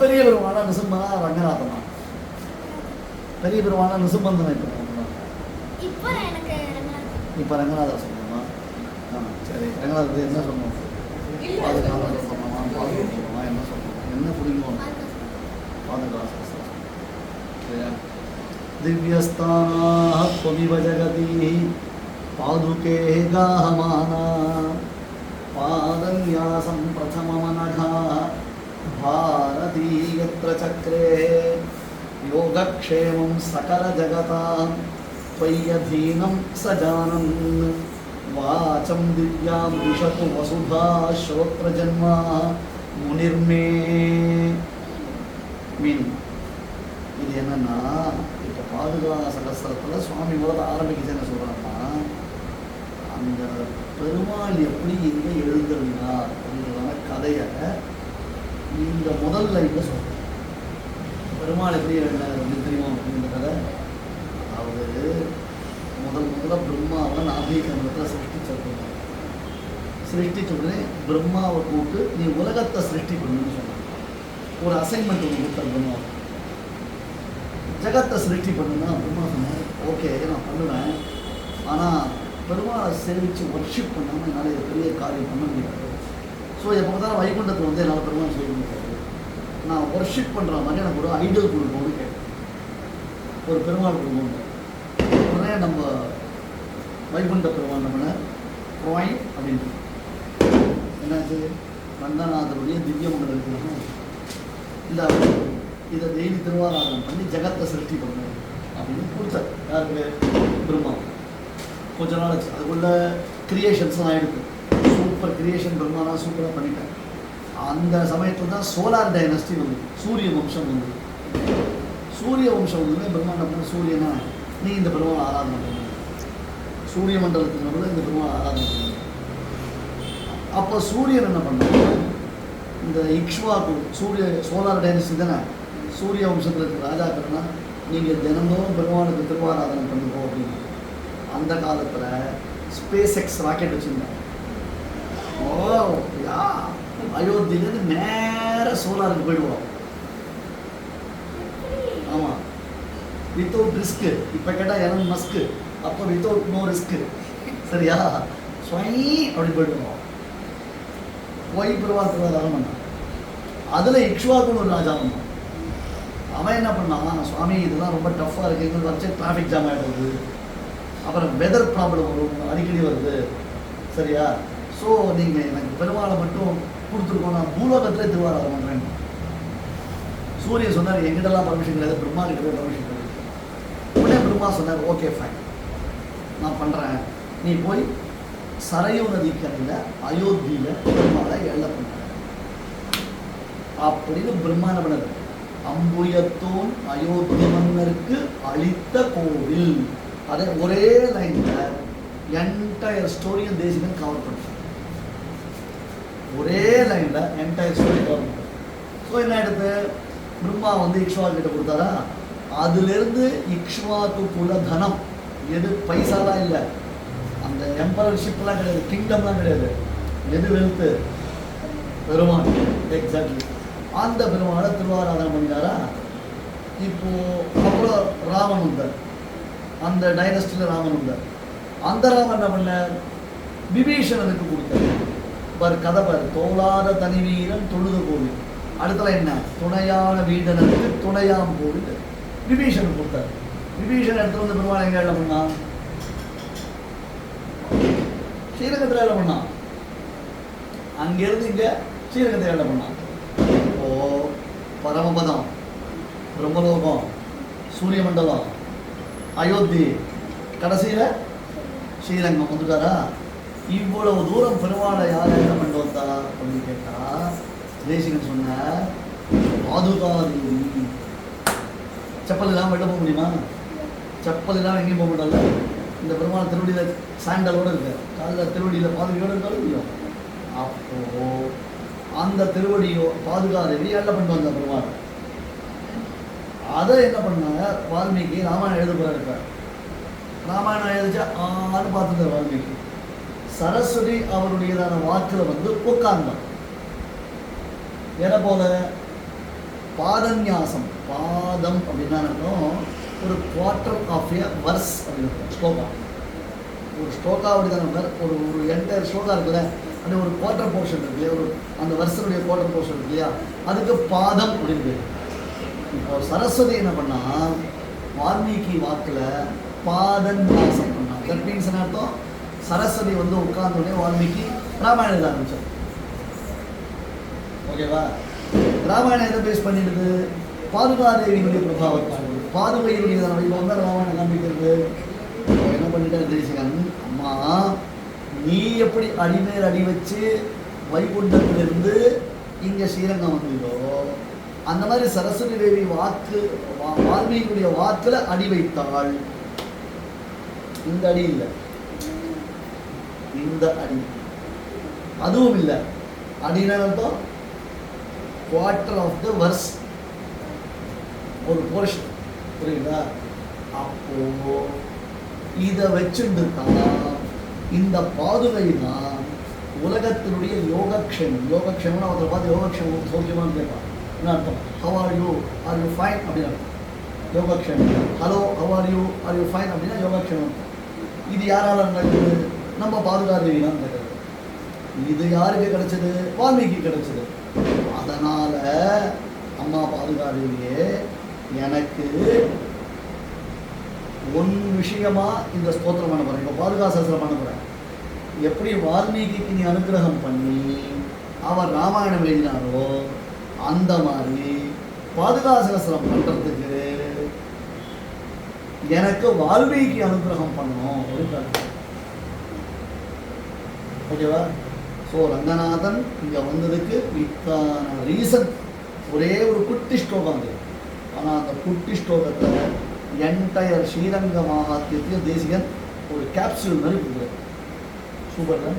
பெரிய பெருமான நிசும்பனா ரங்கநாதனா? பெரிய பெருமான நிசும்பந்தனா இப்போ இப்போ ரங்கநாதர் சொல்லணுமா? ஆ சரி. ரங்கநாதர் என்ன சொல்லணும்? பாதுகாப்பு சொல்லணுமா? பாதுகாப்பு சொல்லணுமா? என்ன சொல்லணும்? என்ன பிடிக்கும் பாதுகாப்பு திவ்யஸ்தானாக தொமிவ ஜகதி பாதுகே காமானா பாதன்யாசம் பிரதமமனகா भारती यत्र चक्रे योगक्षेमं सकलजगतां त्वय्यधीनं स जानन् वाचं दिव्यां दिशतु वसुधा श्रोत्रजन्मा मुनिर्मे மீனிங் இது என்னன்னா இப்போ பாதுகா சகஸ்திரத்தில் சுவாமி முதல்ல ஆரம்பிக்குது என்ன சொல்கிறாங்கன்னா அந்த பெருமாள் எப்படி இங்கே எழுந்தருளினார் அப்படின்றதான கதையை இந்த முதல் லைனில் சொல்கிறேன் பெருமாள் எப்படி என்ன தெரியுமா அப்படின்ற கதை முதல் முதல்ல பிரம்மாவை நாகரிகத்தில் சிருஷ்டிச்சிருக்கணும் சிருஷ்டிச்ச உடனே பிரம்மாவை கூப்பிட்டு நீ உலகத்தை சிருஷ்டி பண்ணுன்னு சொன்னாங்க ஒரு அசைன்மெண்ட் ஒன்று கொடுத்தார் பிரம்மா ஜகத்தை சிருஷ்டி பண்ணுன்னா பிரம்மா சொன்னார் ஓகே நான் பண்ணுவேன். ஆனால் பெருமாளை சேவித்து ஒர்ஷிப் பண்ணாமல் என்னால் இது பெரிய காரியம் பண்ண முடியாது. ஸோ எப்போ பார்த்தாலும் வைகுண்டத்தில் வந்து என்னால் பெருமாள் செய்ய முடியாது. நான் ஒர்ஷிப் பண்ணுற மாதிரி எனக்கு ஒரு ஐடியல் கொடுக்கணும்னு கேட்டேன். ஒரு பெருமாள் கொடுக்கணும் உடனே நம்ம வைகுண்ட பெருமாள் நம்மளை ப்ராய் அப்படின்னு என்னாச்சு? ரங்கநாதருடைய திவ்ய மண்டலம் இருக்கிறோம் இல்லை இதை டெய்லி திருவாராதனம் பண்ணி ஜெகத்தை சிருஷ்டி பண்ணு அப்படின்னு கொடுத்தார். யாருக்கு? பிரம்மா கொஞ்ச நாள் ஆச்சு. அதுக்குள்ள கிரியேஷன்ஸ்லாம் ஆகிடுது சூப்பர் கிரியேஷன் பிரம்மானா சூப்பராக பண்ணிட்டேன் அந்த சமயத்தில் தான் சோலார் டைனஸ்டி வந்து சூரிய வம்சம் வந்து. சூரிய வம்சம் வந்து பிரம்மாண்டம் சூரியனா நீ இந்த பெருமாள் ஆராதனை பண்ணுங்க சூரிய மண்டலத்தின் நடுவில் இந்த பெருமாள் ஆராதனை பண்ணுங்க அப்போ சூரியன் என்ன பண்ணாங்க இந்த இக்ஷ்வாக்கு சூரிய சோலார் டைனஸ்டி தானே? சூரிய வம்சத்தில் இருக்கிற ராஜாக்கள்னா நீங்கள் தினந்தோறும் பெருமாளுக்கு திருவாராதனை பண்ணுவோம் அப்படின்னு. அந்த காலத்தில் ஸ்பேஸ் எக்ஸ் ராக்கெட் வச்சுருந்தேன் ஓ யா! அயோத்தியிலேருந்து நேராக சோலாருக்கு போயிடுவோம். ஆமாம் வித்தவுட் ரிஸ்க்கு இப்போ கேட்டால் எலன் மஸ்க்கு அப்போ வித்தவுட் நோ ரிஸ்க்கு சரியா? ஸ்வை அப்படி போயிடுவோம். போய் பிரபாகர் திருவாதாரம் அதில் இக்ஷுவாக்குன்னு ஒரு ராஜா வந்தான் அவன் என்ன பண்ணான்? சுவாமி இதெல்லாம் ரொம்ப டஃப்பாக இருக்குது இது வச்சு டிராஃபிக் ஜாம் ஆகிடுது அப்புறம் வெதர் ப்ராப்ளம் வரும். அடிக்கடி வருது. சரியா? ஸோ நீங்கள் எனக்கு பெருமாளை மட்டும் கொடுத்துருக்கோம். நான் பூலோகத்திலே திருவாராதம் பண்ணுறேன் சூரியன் சொன்னார் எங்கிட்டலாம் பர்மிஷன் கிடையாது. பிரம்மா கிட்ட பர்மிஷன் கிடையாது உடனே பிரம்மா சொன்னார் ஓகே ஃபைன் நான் பண்ணுறேன் நீ போய் சரையு நதிக்கரையில் அயோத்தியில் பெருமாளை எள்ள பண்ண. அப்படின்னு பிரம்மா என்ன பண்ணாரு? அம்புயத்தோன் அயோத்தி மன்னருக்கு அளித்த கோவில். அதை ஒரே லைனில் என்டையர் ஸ்டோரியும் தேசியம் கவர் பண்ணுறேன் ஒரே லைனில் என்டையர் ஸ்டோரி ஸோ என்ன ஆயிடுது? பிரம்மா வந்து இக்ஷ்வா கிட்ட கொடுத்தாரா? அதுலேருந்து இக்ஷ்வாக்கு குல தனம். எது பைசாலாம் இல்லை. அந்த எம்பரர்ஷிப்லாம் கிடையாது கிங்டம்லாம் கிடையாது. எது வெல்த்து பெருமாள். எக்ஸாக்ட்லி அந்த பெருமாளை திருவாராதனை பண்ணினாரா? இப்போ அப்புறம் ராமன் வந்தார் அந்த டைனஸ்டியில் ராமன் வந்தார் அந்த ராமன் என்ன பண்ணார்? விபீஷணனுக்கு கொடுத்தார். பாரு கதை பாரு. தோளாத தனி வீரன் தொழுத கோவில் அடுத்தல என்ன? துணையான வீடனுக்கு துணையாம் கோவில் விபீஷன் கொடுத்தார். விபீஷன் எடுத்து வந்து பெருமாள் எங்க என்ன பண்ணா? ஸ்ரீரங்கத்தில் வேலை பண்ணான் அங்கேருந்து இங்கே ஸ்ரீரங்கத்தில் வேலை பண்ணான் ஓ பரமபதம். பிரம்மலோகம் சூரிய மண்டலம் அயோத்தி. கடைசியில் ஸ்ரீரங்கம் வந்துட்டாரா? இவ்வளவு தூரம் பெருமாளை யார் என்ன பண்ணிட்டு வந்தா அப்படின்னு கேட்டா தேசிகன் சொன்ன பாதுகாதி செப்பல் இல்லாமல் வெளில போக முடியுமா? செப்பல் இல்லாமல் எங்கேயும் போக முடியல இந்த பெருமாள் திருவடியில் சாண்டலோடு இருக்கு காலில் திருவடியில் பாதுகையோடு இருக்காலும் முடியும். அப்போ அந்த திருவடியோ பாதுகாதேவி என்ன பண்ணிட்டு வந்த பெருமாள்? அதை என்ன பண்ணாங்க? வால்மீகி ராமாயணம் எழுத போற இருக்கார் ராமாயணம் எழுதிச்சா ஆன்னு பார்த்துருந்தார் வால்மீகி. சரஸ்வதி அவருடையதான வாக்கில் வந்து உட்கார்ந்தார் எதை போல? பாதன்யாசம். பாதம் அப்படின்னா ஒரு குவார்டர் ஆஃப் எ வர்ஸ் அப்படின்னு அர்த்தம். ஸ்லோகா. ஒரு ஸ்லோகா அப்படிதான் ஒரு ஒரு என்டையர் ஸ்லோகா இருக்குல்ல? அந்த ஒரு குவார்டர் போர்ஷன் இருக்கு இல்லையா? ஒரு அந்த வருஷனுடைய குவார்டர் போர்ஷன் இருக்கு இல்லையா? அதுக்கு பாதம் அப்படின்னு பேர். இப்போ சரஸ்வதி என்ன பண்ணா? வால்மீகி வாக்குல பாதன்யாசம் பண்ணான் தட் மீன்ஸ் என்ன அர்த்தம்? சரஸ்வதி வந்து உட்கார்ந்தோடனே வால்மீகி ராமாயணம் எழுத ஆரம்பித்தார் ஓகேவா? ராமாயணம் எதை பேஸ் பண்ணிடுது பாதுகாதேவியினுடைய பிரபாவத்தை பாதுகையினுடைய நம்ம இப்போ வந்து ராமாயணம் நம்பிக்கிறது என்ன பண்ணிட்டாரு தேசிகன்? அம்மா நீ எப்படி அடிமேல் அடி வச்சு வைகுண்டத்திலிருந்து இங்கே ஸ்ரீரங்கம் வந்தீங்களோ அந்த மாதிரி சரஸ்வதி தேவி வாக்கு வா- வால்மீகியுடைய வாக்கில் அடி வைத்தாள். இந்த அடி இல்லை. இந்த அடி. அதுவும் இல்லை. அடினா குவார்டர் ஆஃப் த வர்ஸ் ஒரு போர்ஷன் புரியுதா? அப்போ இதை வச்சுட்டு தான் இந்த பாதுகை தான் உலகத்தினுடைய யோகக்ஷேமம் யோகக்ஷேமம் அவரை பார்த்து யோகக்ஷேமம் சௌக்கியமானு கேட்பான் என்ன அர்த்தம்? How are you are you fine அப்படின்னு அர்த்தம். யோகக்ஷேமம் hello how are you are you fine அப்படின்னா யோகக்ஷேமம் இது யாரால நடக்குது நம்ம பாதுகாதேவி தான் இது யாருக்கு கிடைச்சது? வால்மீகி கிடைச்சது. அதனால அம்மா பாதுகாதேவியே எனக்கு ஒன் விஷயமா இந்த ஸ்தோத்திரம் பண்ண போறேன். இப்போ பாதுகா சாஸ்திரம் பண்ண போறேன். எப்படி வால்மீகிக்கு நீ அனுகிரகம் பண்ணி அவர் ராமாயணம் எழுதினாரோ அந்த மாதிரி பாதுகா பண்றதுக்கு எனக்கு வால்மீகி அனுகிரகம் பண்ணணும் அப்படின்னு ஓகேவா? ஸோ ரங்கநாதன் இங்கே வந்ததுக்கு இத்தான ரீசன் ஒரே ஒரு குட்டி ஸ்டோகம் அது ஆனால் அந்த குட்டி ஸ்டோகத்தை என்டையர் ஸ்ரீரங்க மகாத்தியத்தையும் தேசிகன் ஒரு கேப்சூல் மாதிரி கொடுக்குறாரு. சூப்பர்ல